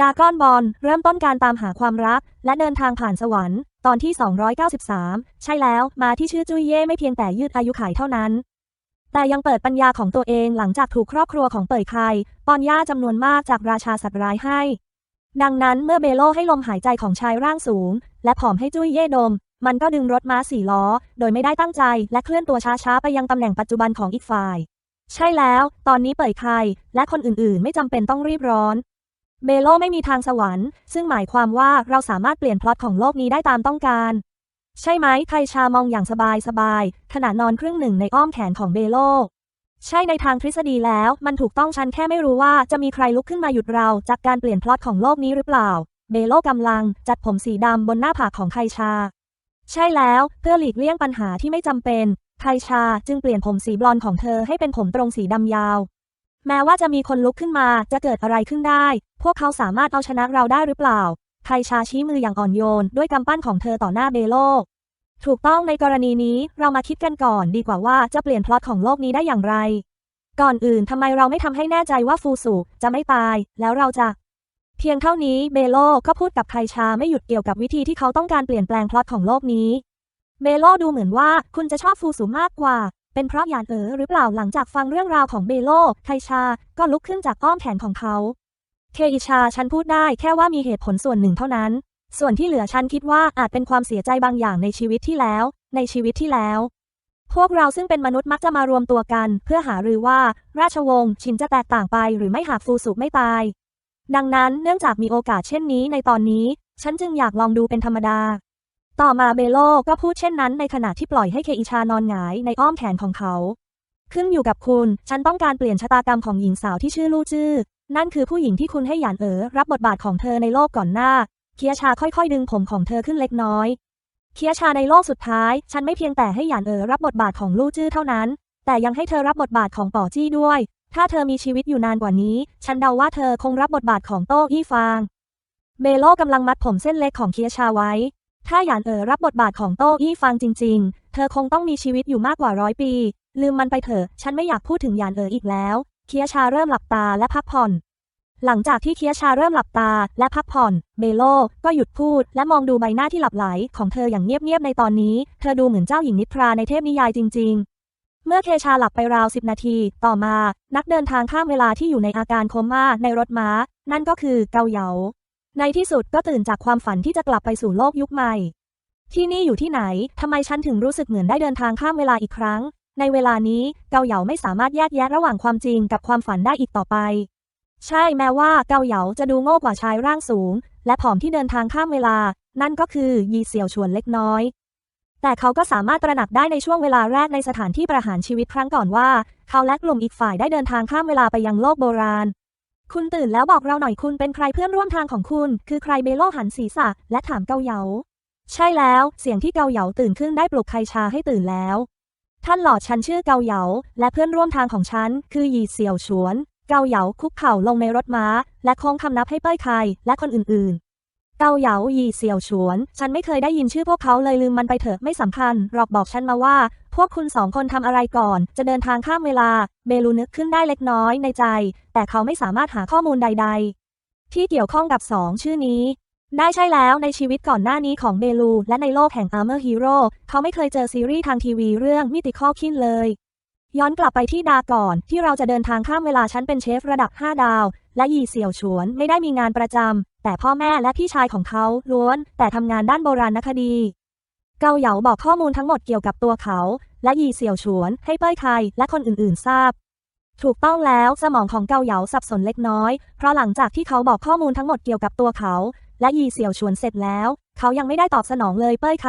ดากอนบอลเริ่มต้นการตามหาความรัก และเดินทางผ่านสวรรค์ ตอนที่ 293 ใช่แล้วมาที่ชื่อจุยเย่ไม่เพียงแต่ยืดอายุขัยเท่านั้น แต่ยังเปิดปัญญาของตัวเองหลังจากถูกครอบครัวของเปิดไคปอนย่าจำนวนมากจากราชาสัตว์ร้ายให้ ดังนั้นเมื่อเบโลให้ลมหายใจของชายร่างสูง และผอมให้จุยเย่ดม มันก็ดึงรถม้าสี่ล้อ โดยไม่ได้ตั้งใจ และเคลื่อนตัวช้าๆไปยังตำแหน่งปัจจุบันของอีกฝ่าย ใช่แล้ว ตอนนี้เปิดไคและคนอื่นๆ ไม่จำเป็นต้องรีบร้อน เบโลไม่มีทางสวรรค์ ซึ่งหมายความว่าเราสามารถเปลี่ยนพล็อตของโลกนี้ได้ตามต้องการ ใช่ไหมไคชามองอย่างสบายสบายๆขณะนอนครึ่งหนึ่งในอ้อมแขนของเบโล ใช่ในทางทฤษฎีแล้ว มันถูกต้องฉันแค่ไม่รู้ว่าจะมีใครลุกขึ้นมาหยุดเราจากการเปลี่ยนพล็อตของโลกนี้หรือเปล่า เบโลกำลังจัดผมสีดำบนหน้าผากของไคชา ใช่แล้วเพื่อหลีกเลี่ยงปัญหาที่ไม่จำเป็นไคชาจึงเปลี่ยนผมสีบลอนด์ของเธอให้เป็นผมตรงสีดำยาว แม้ว่าจะมีคนลุกขึ้นมาจะเกิดอะไรขึ้นได้ พวกเขาสามารถเอาชนะเราได้หรือเปล่าไคชาชี้มืออย่างอ่อนโยน ด้วยกำปั้นของเธอต่อหน้าเบโล ถูกต้องในกรณีนี้เรามาคิดกันก่อนดีกว่าว่าจะเปลี่ยนพล็อตของโลกนี้ได้อย่างไร ก่อนอื่นทำไมเราไม่ทำให้แน่ใจว่าฟูสุจะไม่ตาย แล้วเราจะ เพียงเท่านี้เบโลก็พูดกับไคชาไม่หยุดเกี่ยวกับวิธีที่เขาต้องการเปลี่ยนแปลงพล็อตของโลกนี้เบโลดูเหมือนว่าคุณจะชอบฟูสุมากกว่า เป็นเพราะหยานเอ๋อหรือเปล่าหลังจากฟังเรื่องราวของเบโลไคชา ก็ลุกขึ้นจากอ้อมแขนของเขา เคอิชาฉันพูดได้แค่ว่ามีเหตุผลส่วนหนึ่งเท่านั้น ส่วนที่เหลือฉันคิดว่าอาจเป็นความเสียใจบางอย่างในชีวิตที่แล้ว ในชีวิตที่แล้ว พวกเราซึ่งเป็นมนุษย์มักจะมารวมตัวกัน เพื่อหารือว่าราชวงศ์ชินจะแตกต่างไปหรือไม่หากฟูสุไม่ตาย ดังนั้นเนื่องจากมีโอกาสเช่นนี้ในตอนนี้ ฉันจึงอยากลองดูเป็นธรรมดา ต่อมาเบโลก็พูดเช่นนั้นในขณะที่ปล่อยให้เคอิชานอนหงายในอ้อมแขนของเขา ขึ้นอยู่กับคุณ ฉันต้องการเปลี่ยนชะตากรรมของหญิงสาวที่ชื่อลู่จื้อ นั่นคือผู้หญิงที่คุณให้หยานเอ๋อรับบทบาทของเธอในโลกก่อนหน้า เคียชาค่อยๆ ดึงผมของเธอขึ้นเล็กน้อย เคียชาในโลกสุดท้าย ฉันไม่เพียงแต่ให้หยานเอ๋อรับบทบาทของลู่จื้อเท่านั้น แต่ยังให้เธอรับบทบาทของป๋อจี้ด้วย ถ้าเธอมีชีวิตอยู่นานกว่านี้ ฉันเดาว่าเธอคงรับบทบาทของโต้อี้ฟาง เบโลกำลังมัดผมเส้นเล็กของเคียชาไว้ ถ้าหยานเอ๋อรับบทบาทของโต้อี้ฟางจริง ๆ เธอคงต้องมีชีวิตอยู่มากกว่าร้อยปี ลืมมันไปเถอะ ฉันไม่อยากพูดถึงหยานเอ๋ออีกแล้ว เคียชาเริ่มหลับตาและพักผ่อน หลังจากที่เคียชาเริ่มหลับตาและพักผ่อนเบโลก็หยุดพูด และมองดูใบหน้าที่หลับไหลของเธออย่างเงียบๆในตอนนี้ เธอดูเหมือนเจ้าหญิงนิทราในเทพนิยายจริง ๆเมื่อเคชาหลับไปราวสิบนาที ต่อมา นักเดินทางข้ามเวลาที่อยู่ในอาการโคม่าในรถม้า นั่นก็คือเกาเหยา ในที่สุดก็ตื่นจากความฝันที่จะกลับไปสู่โลกยุคใหม่ ที่นี่อยู่ที่ไหน ทำไมฉันถึงรู้สึกเหมือนได้เดินทางข้ามเวลาอีกครั้ง ในเวลานี้เกาเหยาไม่สามารถแยกแยะระหว่างความจริงกับความฝันได้อีกต่อไป ใช่แม้ว่าเกาเหยาจะดูโง่กว่าชายร่างสูง และผอมที่เดินทางข้ามเวลา นั่นก็คือยีเสี่ยวชวนเล็กน้อย แต่เขาก็สามารถตระหนักได้ในช่วงเวลาแรกในสถานที่ประหารชีวิตครั้งก่อนว่า เขาและกลุ่มอีกฝ่ายได้เดินทางข้ามเวลาไปยังโลกโบราณ คุณตื่นแล้วบอกเราหน่อยคุณเป็นใครเพื่อนร่วมทางของคุณ คือใครเบโลหันศีรษะ และถามเกาเหยา ใช่แล้ว เสียงที่เกาเหยาตื่นขึ้นได้ปลุกไคชาให้ตื่นแล้ว ท่านหลอดฉันชื่อเกาเหยา และเพื่อนร่วมทางของฉัน คือหยีเสี่ยวฉวน เกาเหยาคุกเข่าลงในรถม้า และโค้งคำนับให้เป้ยไคและคนอื่นๆ เกาเหยาหยีเสี่ยวฉวน ฉันไม่เคยได้ยินชื่อพวกเขาเลยลืมมันไปเถอะไม่สำคัญ หรอกบอกฉันมาว่า พวกคุณสองคนทำอะไรก่อน จะเดินทางข้ามเวลา เบลูนึกขึ้นได้เล็กน้อยในใจ แต่เขาไม่สามารถหาข้อมูลใด ๆ ที่เกี่ยวข้องกับสองชื่อนี้ ได้ใช่แล้วในชีวิตก่อนหน้านี้ของเบลู และในโลกแห่ง Armor Hero เขาไม่เคยเจอซีรีส์ทางทีวีเรื่องมิติคอคินเลย ย้อนกลับไปที่ดาก่อนที่เราจะเดินทางข้ามเวลาฉันเป็นเชฟระดับ 5 ดาว และยีเสี่ยวฉวนไม่ได้มีงานประจำ แต่พ่อแม่และพี่ชายของเขาล้วน แต่ทำงานด้านโบราณคดี เกาเหยาบอกข้อมูลทั้งหมดเกี่ยวกับตัวเขา และยีเสี่ยวฉวนให้เป้ยไคและคนอื่นๆ ทราบ ถูกต้องแล้วสมองของเกาเหยาสับสนเล็กน้อย เพราะหลังจากที่เขาบอกข้อมูลทั้งหมดเกี่ยวกับตัวเขา และยีเสี่ยวฉวนเสร็จแล้ว เขายังไม่ได้ตอบสนองเลยเป้ยไค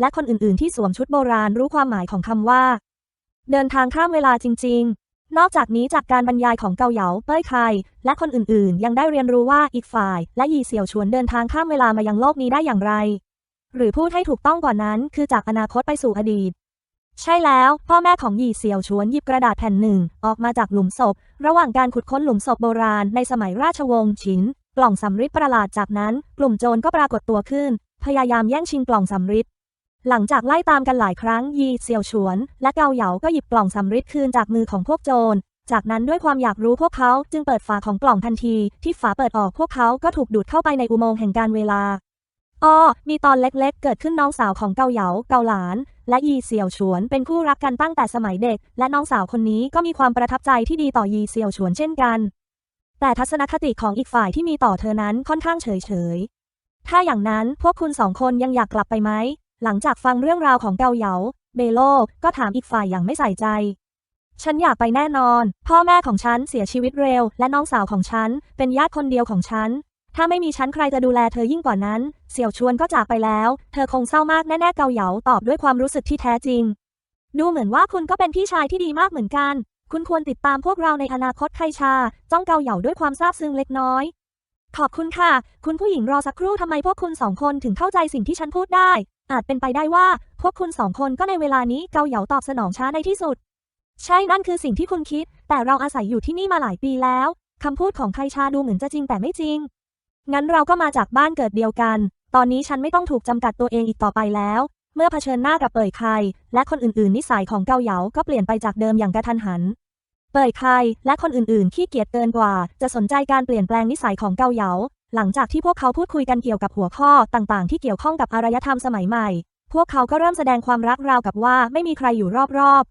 และคนอื่นๆ ที่สวมชุดโบราณรู้ความหมายของคำว่า เดินทางข้ามเวลาจริง ๆ นอกจากนี้จากการบรรยายของเกาเหยาเป้ยไคและคนอื่นๆ ยังได้เรียนรู้ว่าอีกฝ่าย และยีเสี่ยวฉวนเดินทางข้ามเวลามายังโลกนี้ได้อย่างไร หรือพูดให้ถูกต้องกว่านั้น คือจากอนาคตไปสู่อดีต ใช่แล้ว พ่อแม่ของหยีเสี่ยวฉวนหยิบกระดาษแผ่นหนึ่ง ออกมาจากหลุมศพ ระหว่างการขุดค้นหลุมศพโบราณในสมัยราชวงศ์ฉิน กล่องสำริดประหลาดจากนั้น กลุ่มโจรก็ปรากฏตัวขึ้น พยายามแย่งชิงกล่องสำริด หลังจากไล่ตามกันหลายครั้งยีเสี่ยวฉวน และเกาเหยาก็หยิบกล่องสำริดคืนจากมือของพวกโจร จากนั้นด้วยความอยากรู้พวกเขาจึงเปิดฝาของกล่องทันที ที่ฝาเปิดออกพวกเขาก็ถูกดูดเข้าไปในอุโมงค์แห่งการเวลาอ้อมีตอนเล็กๆ เกิดขึ้นน้องสาวของเกาเหยาเกาหลาน และยีเสี่ยวฉวนเป็นคู่รักกันตั้งแต่สมัยเด็ก และน้องสาวคนนี้ก็มีความประทับใจที่ดีต่อยีเสี่ยวฉวนเช่นกัน แต่ทัศนคติของอีกฝ่ายที่มีต่อเธอนั้นค่อนข้างเฉยๆถ้าอย่างนั้นพวกคุณสองคนยังอยากกลับไปไหม หลังจากฟังเรื่องราวของเกาเหยา เบโลก็ถามอีกฝ่ายอย่างไม่ใส่ใจ ฉันอยากไปแน่นอน พ่อแม่ของฉันเสียชีวิตเร็ว และน้องสาวของฉัน เป็นญาติคนเดียวของฉัน ถ้าไม่มีฉันใครจะดูแลเธอยิ่งกว่านั้น เสี่ยวชวนก็จากไปแล้ว เธอคงเศร้ามากแน่ๆเกาเหยาตอบด้วยความรู้สึกที่แท้จริง ดูเหมือนว่าคุณก็เป็นพี่ชายที่ดีมากเหมือนกัน คุณควรติดตามพวกเราในอนาคตไคชา จ้องเกาเหยาด้วยความซาบซึ้งเล็กน้อยขอบคุณค่ะ คุณผู้หญิงรอสักครู่ทำไมพวกคุณสองคนถึงเข้าใจสิ่งที่ฉันพูดได้ อาจเป็นไปได้ว่า พวกคุณสองคนก็ในเวลานี้เกาเหยาตอบสนองช้าในที่สุด ใช่นั่นคือสิ่งที่คุณคิด แต่เราอาศัยอยู่ที่นี่มาหลายปีแล้วคำพูดของไคชาดูเหมือนจะจริงแต่ไม่จริง งั้นเราก็มาจากบ้านเกิดเดียวกัน ตอนนี้ฉันไม่ต้องถูกจำกัดตัวเองอีกต่อไปแล้ว เมื่อเผชิญหน้ากับเป่ยไคและคนอื่นๆ นิสัยของเกาเหยาก็เปลี่ยนไปจากเดิมอย่างกระทันหัน เป่ยไคและคนอื่นๆขี้เกียจเกินกว่า จะสนใจการเปลี่ยนแปลงนิสัยของเกาเหยา หลังจากที่พวกเขาพูดคุยกันเกี่ยวกับหัวข้อต่างๆ ที่เกี่ยวข้องกับอารยธรรมสมัยใหม่ พวกเขาก็เริ่มแสดงความรักราวกับว่าไม่มีใครอยู่รอบ